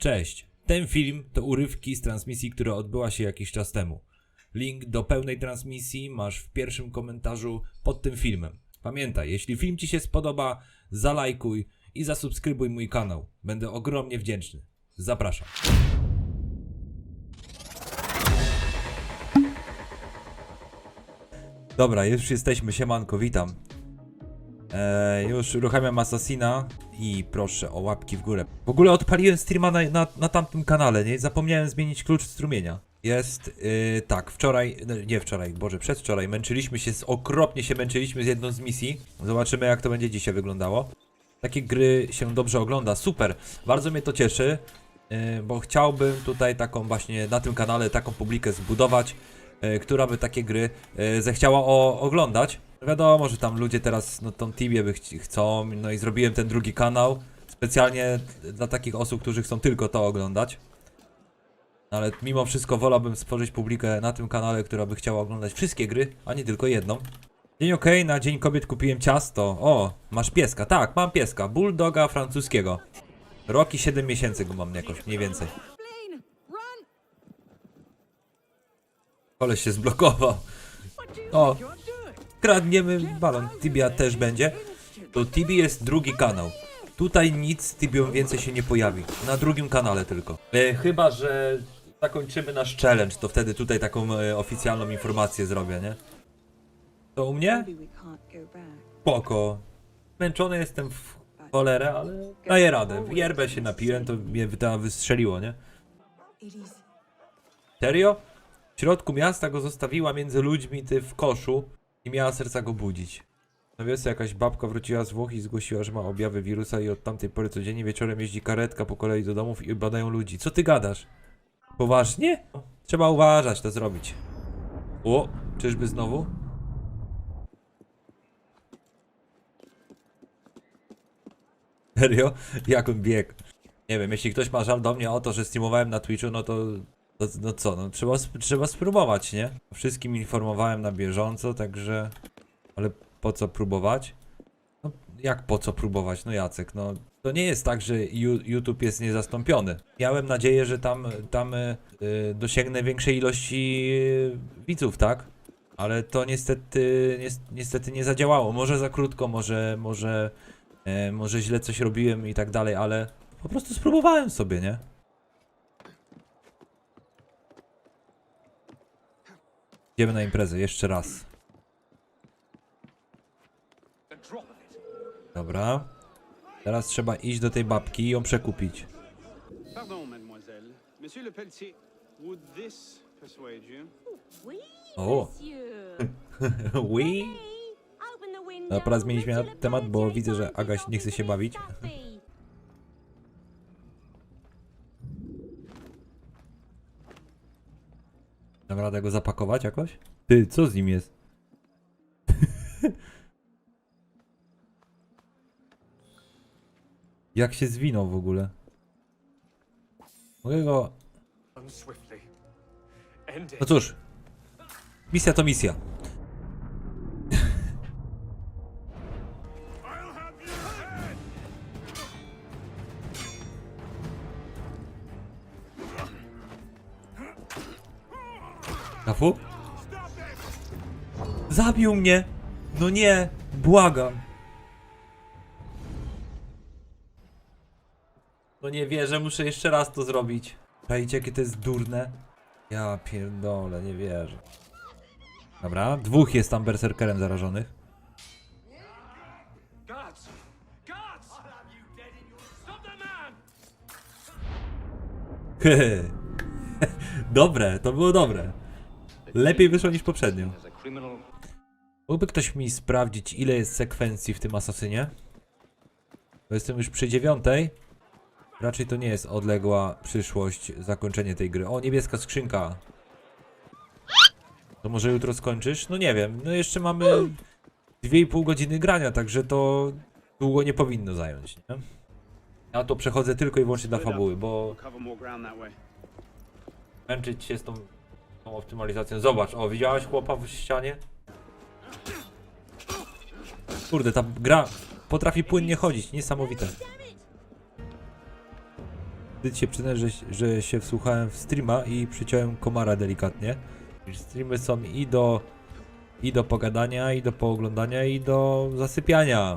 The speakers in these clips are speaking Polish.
Cześć. Ten film to urywki z transmisji, która odbyła się jakiś czas temu. Link do pełnej transmisji masz w pierwszym komentarzu pod tym filmem. Pamiętaj, jeśli film Ci się spodoba, zalajkuj i zasubskrybuj mój kanał. Będę ogromnie wdzięczny. Zapraszam. Dobra, już jesteśmy, siemanko, witam. Eee, już uruchamiam Assassina i proszę o łapki w górę. W ogóle odpaliłem streama na, na, na tamtym kanale, nie? Zapomniałem zmienić klucz strumienia. Jest, yy, tak, wczoraj, no, nie wczoraj, boże, przedwczoraj męczyliśmy się, z, okropnie się męczyliśmy z jedną z misji. Zobaczymy jak to będzie dzisiaj wyglądało. Takie gry się dobrze ogląda, super, bardzo mnie to cieszy, yy, bo chciałbym tutaj taką właśnie, na tym kanale taką publikę zbudować, yy, która by takie gry yy, zechciała o, oglądać. Wiadomo, że tam ludzie teraz, no tą Tibię by chcą, no i zrobiłem ten drugi kanał specjalnie dla takich osób, którzy chcą tylko to oglądać. No Ale mimo wszystko wolałbym stworzyć publikę na tym kanale, która by chciała oglądać wszystkie gry, a nie tylko jedną. Dzień ok, na Dzień Kobiet kupiłem ciasto. O, masz pieska. Tak, mam pieska. Bulldoga francuskiego. Roki 7 miesięcy go mam jakoś, mniej więcej. Koleś się zblokował. O? Kradniemy balon. Tibia też będzie. To Tibi jest drugi kanał. Tutaj nic z Tibią więcej się nie pojawi. Na drugim kanale tylko. E, chyba, że zakończymy nasz challenge, to wtedy tutaj taką e, oficjalną informację zrobię, nie? To u mnie? Spoko. Zmęczony jestem w cholerę, ale daję radę. W yerbę się napiłem, to mnie wy- wystrzeliło, nie? Serio? W środku miasta go zostawiła między ludźmi, ty w koszu i miała serca go budzić. Na wiosce jakaś babka wróciła z Włoch i zgłosiła, że ma objawy wirusa i od tamtej pory codziennie wieczorem jeździ karetka po kolei do domów i badają ludzi. Co ty gadasz? Poważnie? Trzeba uważać, to zrobić. O, czyżby znowu? Serio? Jak on biegł? Nie wiem, jeśli ktoś ma żal do mnie o to, że streamowałem na Twitchu, no to, to no co, no trzeba, sp- trzeba spróbować, nie? Wszystkim informowałem na bieżąco, także... Ale po co próbować? No jak po co próbować? No Jacek, no to nie jest tak, że YouTube jest niezastąpiony. Miałem nadzieję, że tam, tam y, y, dosięgnę większej ilości y, widzów, tak? Ale to niestety, nies- niestety nie zadziałało. Może za krótko, może, może, e, może źle coś robiłem i tak dalej, ale po prostu spróbowałem sobie, nie? Idziemy na imprezę, jeszcze raz. Dobra. Teraz trzeba iść do tej babki i ją przekupić. Pardon, mademoiselle. Monsieur Le Pelletier, would this persuade you? Oui, O. monsieur. Oui. Dobra, zmieniliśmy temat, bo widzę, że Agaś nie chce się bawić. Dam radę go zapakować jakoś? Ty, co z nim jest? Jak się zwinął w ogóle? Mogę go... No cóż. Misja to misja. Kafu? Zabił mnie! No nie! Błagam! No nie wierzę, muszę jeszcze raz to zrobić. Czajcie, jakie to jest durne? Ja pierdolę, nie wierzę. Dobra, dwóch jest tam berserkerem zarażonych. Hehe. dobre, to było dobre. Lepiej wyszło niż poprzednio. Mógłby ktoś mi sprawdzić, ile jest sekwencji w tym asasynie? Bo jestem już przy dziewiątej. Raczej to nie jest odległa przyszłość, zakończenie tej gry. O, niebieska skrzynka. To może jutro skończysz? No nie wiem, no jeszcze mamy 2,5 godziny grania, także to długo nie powinno zająć, nie? Ja to przechodzę tylko i wyłącznie dla fabuły, bo męczyć się z tą, tą optymalizacją. Zobacz, o, widziałeś chłopa w ścianie? Kurde, ta gra potrafi płynnie chodzić, niesamowite. wstyd się przyznać, że, że się wsłuchałem w streama i przyciąłem komara delikatnie. Streamy są i do, i do pogadania, i do pooglądania, i do zasypiania.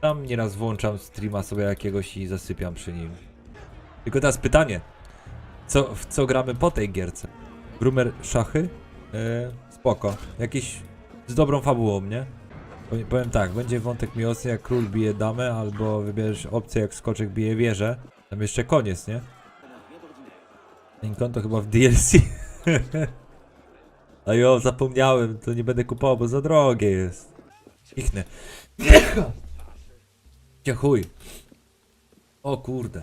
Tam nieraz włączam streama sobie jakiegoś i zasypiam przy nim. Tylko teraz pytanie. Co, w co gramy po tej gierce? Grumer szachy? E, spoko. Jakiś z dobrą fabułą, nie? Powiem- tak, będzie wątek miłosny jak król bije damę, albo wybierzesz opcję jak skoczek bije wieżę. Tam jeszcze koniec, nie? Ten to chyba w DLC. A jo, zapomniałem, to nie będę kupował, bo za drogie jest. Cichnę. Gdzie chuj? O kurde.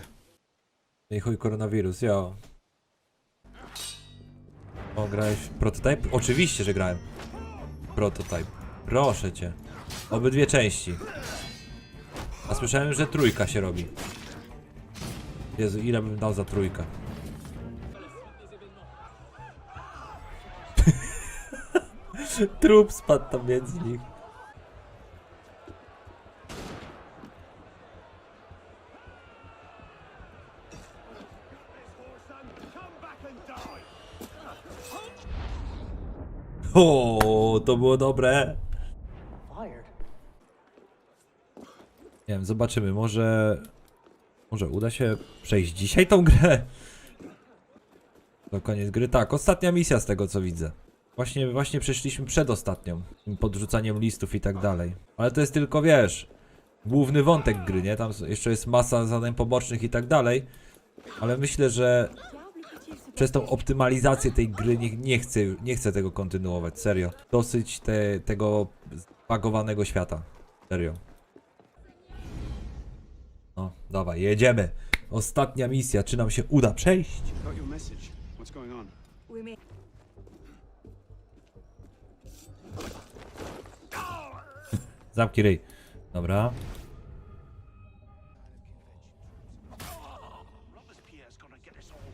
Nie chuj koronawirus, jo. O, grałeś prototype? Oczywiście, że grałem. Prototype. Proszę cię. Obydwie części. A słyszałem, że trójka się robi. Jezu, ile bym dał za trójkę? Trup spadł tam między nich. O, to było dobre. Nie wiem, zobaczymy. Może. Może uda się przejść dzisiaj tą grę. To koniec gry. Tak, ostatnia misja z tego co widzę. Właśnie, właśnie przeszliśmy przed ostatnią. Tym podrzucaniem listów i tak dalej. Ale to jest tylko, wiesz, główny wątek gry, nie? Tam jeszcze jest masa zadań pobocznych i tak dalej. Ale myślę, że przez tą optymalizację tej gry nie, nie, chcę, nie chcę tego kontynuować, serio. Dosyć te, tego zbagowanego świata. Serio. No, dawaj, jedziemy. Ostatnia misja, czy nam się uda przejść? Zamknij ryj. Dobra.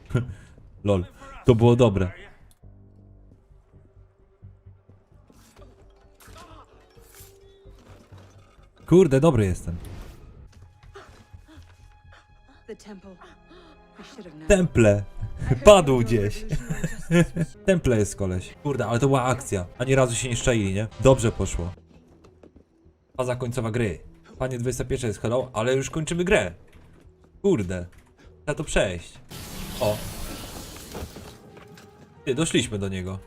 Lol, to było dobre. Kurde, dobry jestem. Temple. Padł gdzieś. Temple jest koleś. Kurde, ale to była akcja. Ani razu się nie szczaili, nie? Dobrze poszło. Faza końcowa gry. Panie 21 jest hello, ale już kończymy grę. Kurde. Trzeba to przejść. O. Ty, doszliśmy do niego.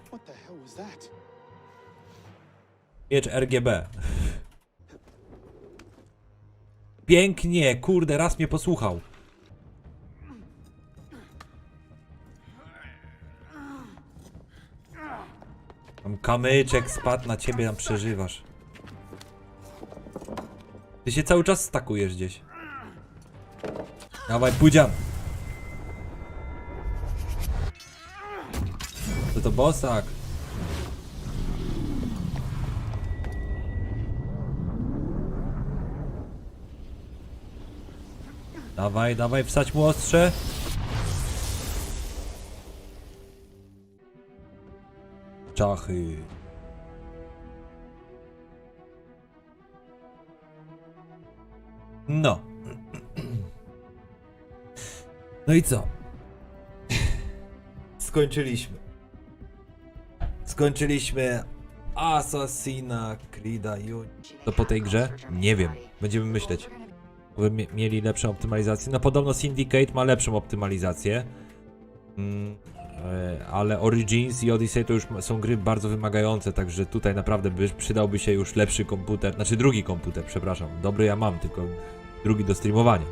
Miecz RGB. Pięknie, kurde, raz mnie posłuchał. Tam kamyczek spadł na ciebie, tam przeżywasz. Ty się cały czas stakujesz gdzieś. Dawaj, pudzian. To bosak. Dawaj, dawaj, wsadź mu ostrze. Czachy. No. No i co? Skończyliśmy. Skończyliśmy Assassina Creed'a Unity. To po tej grze? Nie wiem. Będziemy myśleć. By mie- mieli lepszą optymalizację. No podobno Syndicate ma lepszą optymalizację. Mm, e, ale Origins i Odyssey to już są gry bardzo wymagające, także tutaj naprawdę by, przydałby się już lepszy komputer, znaczy drugi komputer, przepraszam. Dobry ja mam, tylko drugi do streamowania.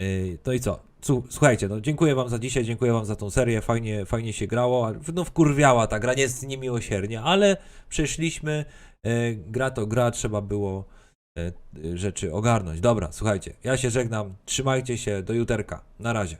Yy, No i co? Słu- Słuchajcie, no dziękuję wam za dzisiaj, dziękuję wam za tą serię, fajnie, fajnie się grało, no wkurwiała ta gra, nie jest niemiłosiernie, ale przeszliśmy, e, gra to gra, trzeba było e, e, rzeczy ogarnąć. Dobra, słuchajcie, ja się żegnam, trzymajcie się, do juterka, na razie.